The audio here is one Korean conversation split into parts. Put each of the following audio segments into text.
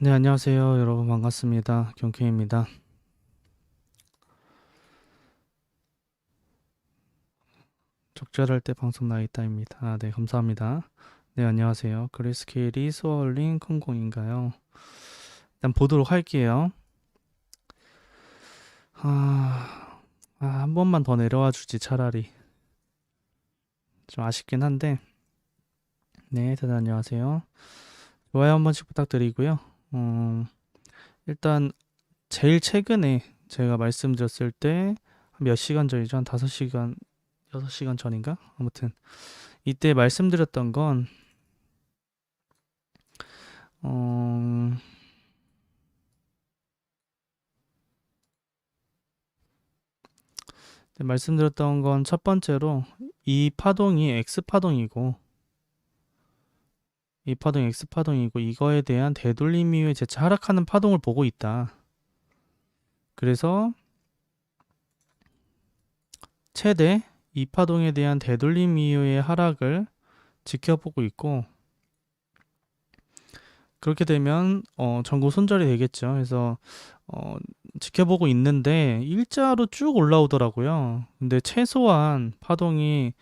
네, 안녕하세요. 여러분 반갑습니다. 경쾌입니다. 적절할 때 방송 나있다입니다. 아, 네, 감사합니다. 네, 안녕하세요. 그레스케일이 스월링 콩공인가요? 일단 보도록 할게요. 아, 아, 한 번만 더 내려와 주지, 차라리. 좀 아쉽긴 한데. 네, 다들 안녕하세요. 좋아요 한 번씩 부탁드리고요. 음, 일단 제일 최근에 제가 말씀드렸을 때 몇 시간 전이죠? 한 5시간, 6시간 전인가? 아무튼 이때 말씀드렸던 건 어, 네, 말씀드렸던 건 첫 번째로 이 파동이 X 파동이고 이 파동이 X 파동이고 이거에 대한 되돌림 이후에 재차 하락하는 파동을 보고 있다. 그래서 최대 이 파동에 대한 되돌림 이후의 하락을 지켜보고 있고 그렇게 되면 어, 전고 손절이 되겠죠. 그래서 어, 지켜보고 있는데 일자로 쭉 올라오더라고요. 근데 최소한 파동이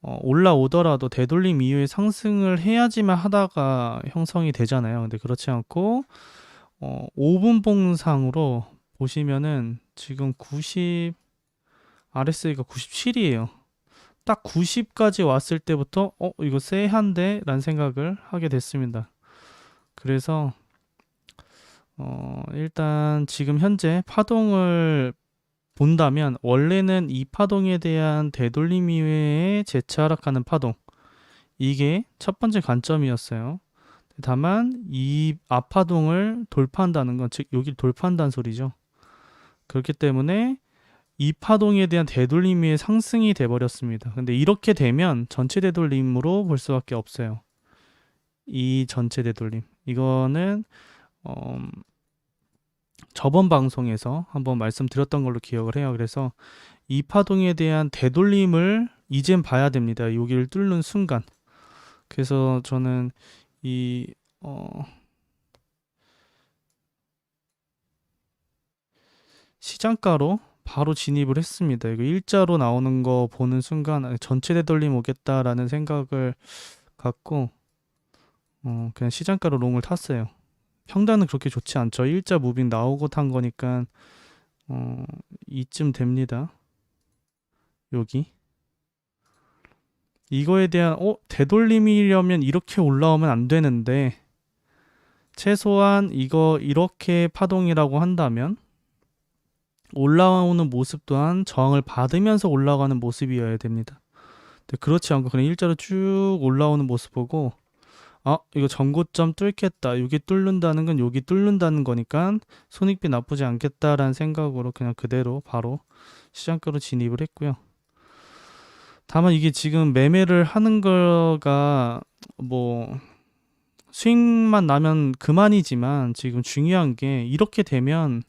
어, 올라오더라도 되돌림 이후에 상승을 해야지만 하다가 형성이 되잖아요. 근데 그렇지 않고 어, 5분 봉상으로 보시면은 지금 90 RSI가 97이에요. 딱 90까지 왔을 때부터 어 이거 쎄한데 라는 생각을 하게 됐습니다. 그래서 어, 일단 지금 현재 파동을 본다면 원래는 이 파동에 대한 되돌림 이외에 재차 하락하는 파동 이게 첫 번째 관점이었어요. 다만 이 앞파동을 돌파한다는 건 즉 여기를 돌파한다는 소리죠. 그렇기 때문에 이 파동에 대한 되돌림이 상승이 돼 버렸습니다. 근데 이렇게 되면 전체 되돌림으로 볼 수밖에 없어요. 이 전체 되돌림. 이거는 어, 저번 방송에서 한번 말씀드렸던 걸로 기억을 해요. 그래서 이 파동에 대한 되돌림을 이젠 봐야 됩니다. 여기를 뚫는 순간. 그래서 저는 이 어, 시장가로 바로 진입을 했습니다. 이거 일자로 나오는 거 보는 순간 전체 되돌림 오겠다라는 생각을 갖고 어, 그냥 시장가로 롱을 탔어요. 평단은 그렇게 좋지 않죠. 일자 무빙 나오고 탄 거니까 어, 이쯤 됩니다. 여기 이거에 대한 어 되돌림이려면 이렇게 올라오면 안 되는데 최소한 이거 이렇게 파동이라고 한다면 올라오는 모습 또한 저항을 받으면서 올라가는 모습이어야 됩니다. 그렇지 않고 그냥 일자로 쭉 올라오는 모습 보고 아 이거 전고점 뚫겠다. 여기 뚫는다는 건 여기 뚫는다는 거니까 손익비 나쁘지 않겠다라는 생각으로 그냥 그대로 바로 시장가로 진입을 했고요. 다만 이게 지금 매매를 하는 거가 뭐 수익만 나면 그만이지만 지금 중요한 게 이렇게 되면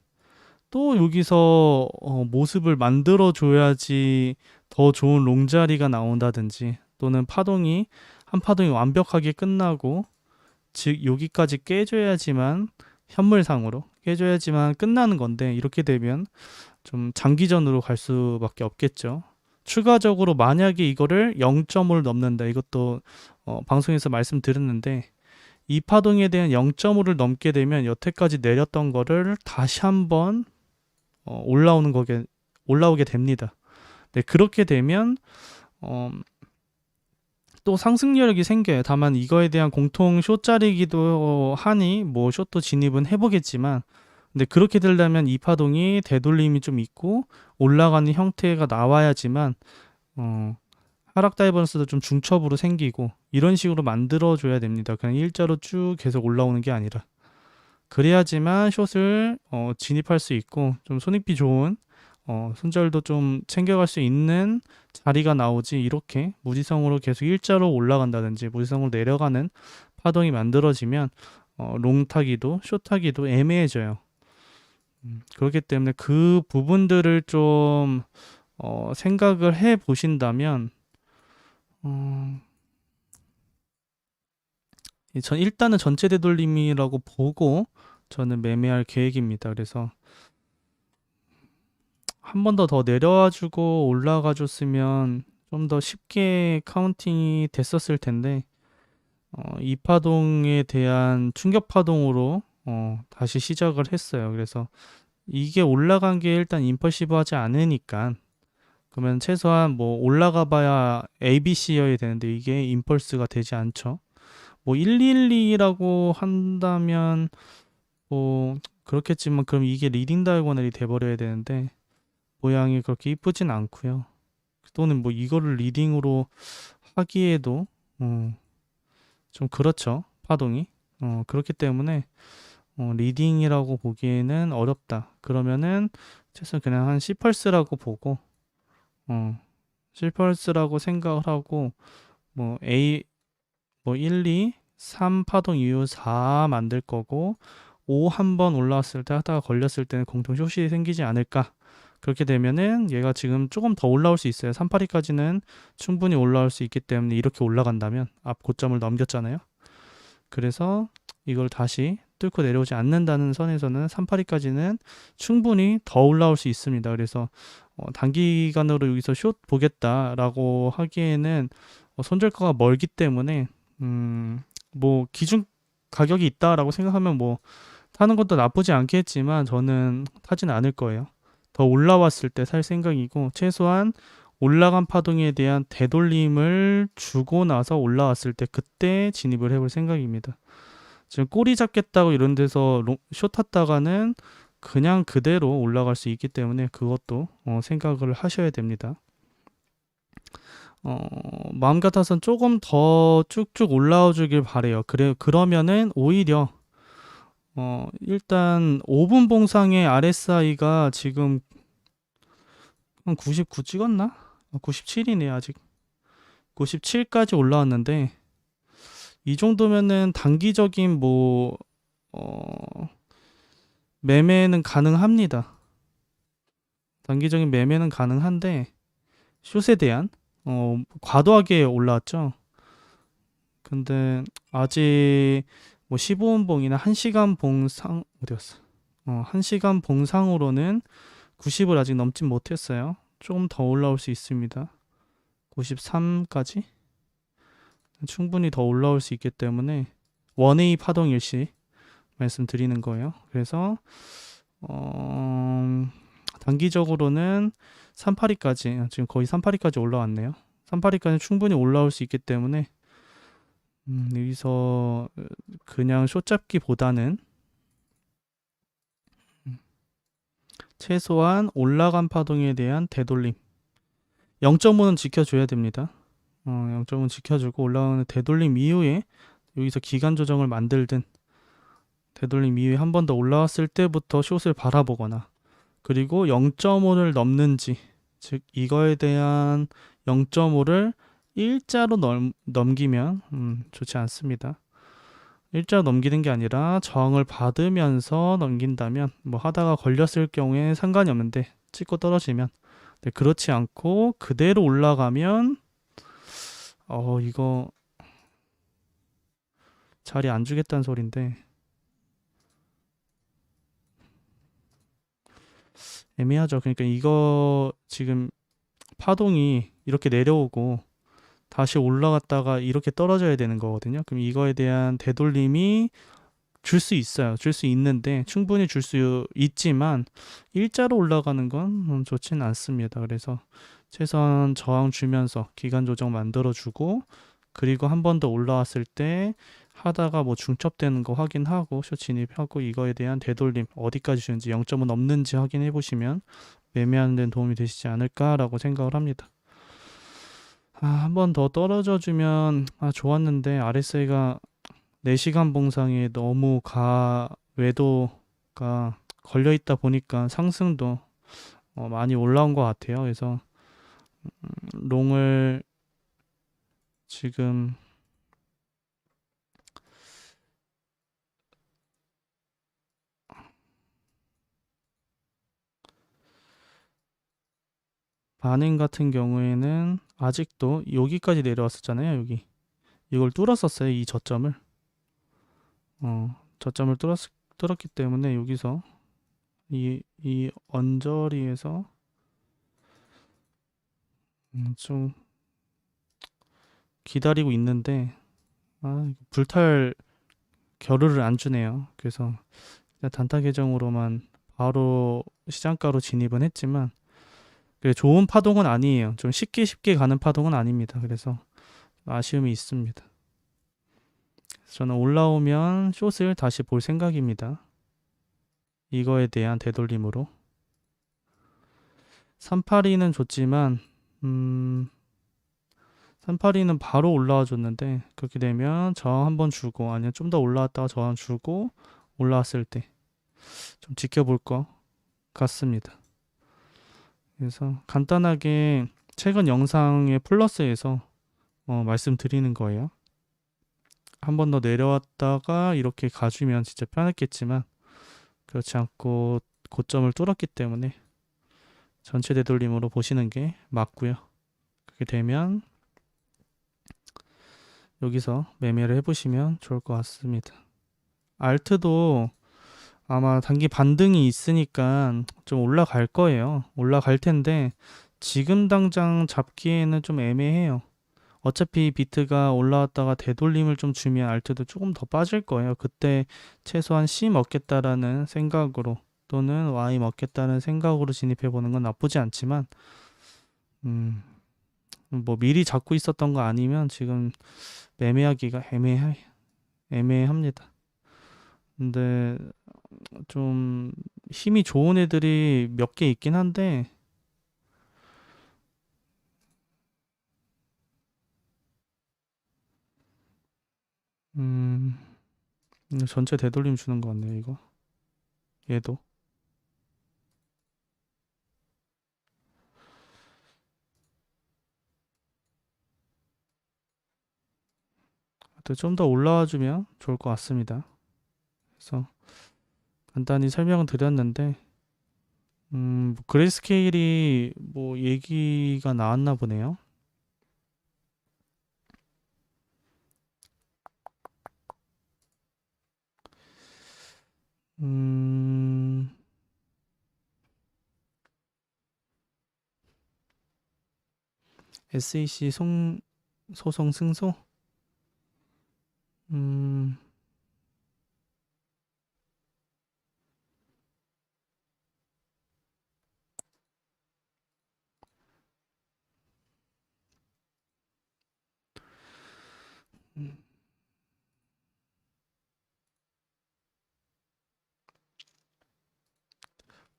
또 여기서 어, 모습을 만들어 줘야지 더 좋은 롱자리가 나온다든지 또는 파동이 한 파동이 완벽하게 끝나고 즉 여기까지 깨줘야지만 현물상으로 깨줘야지만 끝나는 건데 이렇게 되면 좀 장기전으로 갈 수밖에 없겠죠. 추가적으로 만약에 이거를 0.5를 넘는다 이것도 어, 방송에서 말씀드렸는데 이 파동에 대한 0.5를 넘게 되면 여태까지 내렸던 거를 다시 한번 어, 올라오는 거게 올라오게 됩니다. 네, 그렇게 되면 어, 또 상승력이 생겨요. 다만 이거에 대한 공통 쇼짜리기도 하니 뭐 쇼도 진입은 해보겠지만 근데 그렇게 되려면 이 파동이 되돌림이 좀 있고 올라가는 형태가 나와야지만 어, 하락 다이버런스도 좀 중첩으로 생기고 이런 식으로 만들어 줘야 됩니다. 그냥 일자로 쭉 계속 올라오는 게 아니라 그래야지만 숏을 어, 진입할 수 있고 좀 손익비 좋은 어, 손절도 좀 챙겨갈 수 있는 자리가 나오지 이렇게 무지성으로 계속 일자로 올라간다든지 무지성으로 내려가는 파동이 만들어지면 어, 롱 타기도 쇼 타기도 애매해져요. 음, 그렇기 때문에 그 부분들을 좀 어, 생각을 해 보신다면 어, 이전 일단은 전체 되돌림이라고 보고 저는 매매할 계획입니다. 그래서 한 번 더 더 내려와 주고 올라가 줬으면 좀 더 쉽게 카운팅이 됐었을 텐데 어, 이 파동에 대한 충격 파동으로 어, 다시 시작을 했어요. 그래서 이게 올라간 게 일단 임펄시브 하지 않으니까 그러면 최소한 뭐 올라가 봐야 ABC여야 되는데 이게 임펄스가 되지 않죠. 뭐 112라고 한다면 뭐 그렇겠지만 그럼 이게 리딩 다이고널이 돼버려야 되는데 모양이 그렇게 이쁘진 않고요. 또는 뭐 이거를 리딩으로 하기에도 어, 좀 그렇죠. 파동이. 어, 그렇기 때문에 어, 리딩이라고 보기에는 어렵다. 그러면은 최소한 그냥 한 C펄스라고 보고 어, C펄스라고 생각을 하고 뭐 A 뭐 1, 2, 3 파동 이후 4 만들 거고 5 한 번 올라왔을 때 하다가 걸렸을 때는 공통 쇼시 생기지 않을까. 그렇게 되면은 얘가 지금 조금 더 올라올 수 있어요. 382까지는 충분히 올라올 수 있기 때문에 이렇게 올라간다면 앞 고점을 넘겼잖아요. 그래서 이걸 다시 뚫고 내려오지 않는다는 선에서는 382까지는 충분히 더 올라올 수 있습니다. 그래서 어, 단기간으로 여기서 숏 보겠다라고 하기에는 어, 손절가가 멀기 때문에 음, 뭐 기준 가격이 있다라고 생각하면 뭐 타는 것도 나쁘지 않겠지만 저는 타진 않을 거예요. 더 올라왔을 때 살 생각이고 최소한 올라간 파동에 대한 되돌림을 주고 나서 올라왔을 때 그때 진입을 해볼 생각입니다. 지금 꼬리 잡겠다고 이런 데서 롱, 숏 탔다가는 그냥 그대로 올라갈 수 있기 때문에 그것도 어, 생각을 하셔야 됩니다. 어, 마음 같아서는 조금 더 쭉쭉 올라와 주길 바래요. 그래 그러면은 오히려 어, 일단 5분 봉상의 RSI가 지금 한 99 찍었나? 97이네 아직. 97까지 올라왔는데 이 정도면은 단기적인 뭐 어, 매매는 가능합니다. 단기적인 매매는 가능한데 숏에 대한 어, 과도하게 올라왔죠. 근데 아직 뭐 15분 봉이나 1시간 봉상 어디였어? 어, 1시간 봉상으로는 90을 아직 넘진 못했어요. 조금 더 올라올 수 있습니다. 93까지 충분히 더 올라올 수 있기 때문에 원웨이 파동 일시 말씀드리는 거예요. 그래서 어, 단기적으로는 382까지 지금 거의 382까지 올라왔네요. 382까지 충분히 올라올 수 있기 때문에 음, 여기서 그냥 숏 잡기보다는 최소한 올라간 파동에 대한 되돌림 0.5는 지켜줘야 됩니다. 어, 0.5는 지켜주고 올라가는 되돌림 이후에 여기서 기간 조정을 만들든 되돌림 이후에 한 번 더 올라왔을 때부터 숏을 바라보거나 그리고 0.5를 넘는지 즉 이거에 대한 0.5를 일자로 넘, 넘기면 음, 좋지 않습니다. 일자 넘기는 게 아니라 저항을 받으면서 넘긴다면 뭐 하다가 걸렸을 경우에 상관이 없는데 찍고 떨어지면 네, 그렇지 않고 그대로 올라가면 어 이거 자리 안 주겠다는 소린데 애매하죠. 그러니까 이거 지금 파동이 이렇게 내려오고 다시 올라갔다가 이렇게 떨어져야 되는 거거든요. 그럼 이거에 대한 되돌림이 줄 수 있어요. 줄 수 있는데 충분히 줄 수 있지만 일자로 올라가는 건 좋지는 않습니다. 그래서 최선 저항 주면서 기간 조정 만들어 주고 그리고 한 번 더 올라왔을 때 하다가 뭐 중첩되는 거 확인하고 쇼 진입하고 이거에 대한 되돌림 어디까지 주는지 0점은 넘는지 확인해 보시면 매매하는 데는 도움이 되시지 않을까라고 생각을 합니다. 아, 한 번 더 떨어져 주면 아, 좋았는데 RSI가 4시간 봉상에 너무 가 외도가 걸려 있다 보니까 상승도 어, 많이 올라온 것 같아요. 그래서 음, 롱을 지금 반응 같은 경우에는 아직도 여기까지 내려왔었잖아요. 여기 이걸 뚫었었어요. 이 저점을 어, 저점을 뚫었, 뚫었기 때문에 여기서 이, 이 언저리에서 음, 좀 기다리고 있는데 아, 불탈 겨를을 안 주네요. 그래서 단타 계정으로만 바로 시장가로 진입은 했지만 좋은 파동은 아니에요. 좀 쉽게 쉽게 가는 파동은 아닙니다. 그래서 아쉬움이 있습니다. 저는 올라오면 숏을 다시 볼 생각입니다. 이거에 대한 되돌림으로 382는 좋지만 음 382는 바로 올라와 줬는데 그렇게 되면 저항 한번 주고 아니면 좀 더 올라왔다가 저항 주고 올라왔을 때 좀 지켜볼 것 같습니다. 그래서 간단하게 최근 영상의 플러스에서 어, 말씀드리는 거예요. 한 번 더 내려왔다가 이렇게 가주면 진짜 편했겠지만 그렇지 않고 고점을 뚫었기 때문에 전체 되돌림으로 보시는 게 맞고요. 그렇게 되면 여기서 매매를 해보시면 좋을 것 같습니다. 알트도 아마 단기 반등이 있으니까 좀 올라갈 거예요. 올라갈 텐데 지금 당장 잡기에는 좀 애매해요. 어차피 비트가 올라왔다가 되돌림을 좀 주면 알트도 조금 더 빠질 거예요. 그때 최소한 C 먹겠다라는 생각으로 또는 Y 먹겠다는 생각으로 진입해 보는 건 나쁘지 않지만 음, 뭐 미리 잡고 있었던 거 아니면 지금 매매하기가 애매해 애매합니다. 근데 좀 힘이 좋은 애들이 몇 개 있긴 한데. 음 전체 되돌림 주는 거 같네요 이거. 얘도. 좀 더 올라와 주면 좋을 것 같습니다. 그래서 간단히 설명을 드렸는데 음, 뭐 그레이스케일이 뭐 얘기가 나왔나 보네요. 음, SEC 송, 소송 승소? 음,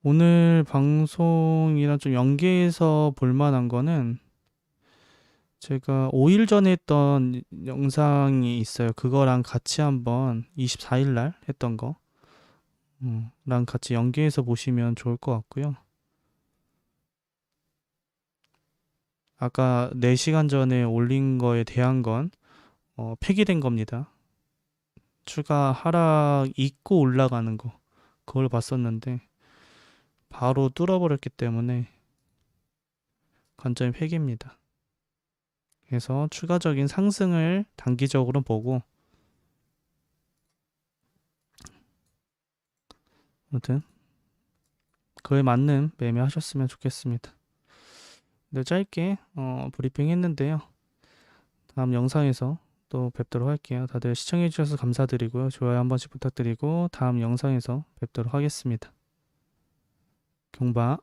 오늘 방송이랑 좀 연계해서 볼 만한 거는 제가 5일 전에 했던 영상이 있어요. 그거랑 같이 한번 24일 날 했던 거, 음, 랑 같이 연계해서 보시면 좋을 것 같고요. 아까 4시간 전에 올린 거에 대한 건 어, 폐기된 겁니다. 추가 하락 있고 올라가는 거, 그걸 봤었는데 바로 뚫어버렸기 때문에 관점이 폐기입니다. 그래서 추가적인 상승을 단기적으로 보고 아무튼 그에 맞는 매매하셨으면 좋겠습니다. 네, 짧게 어, 브리핑 했는데요. 다음 영상에서 또 뵙도록 할게요. 다들 시청해 주셔서 감사드리고요. 좋아요 한 번씩 부탁드리고 다음 영상에서 뵙도록 하겠습니다. 경바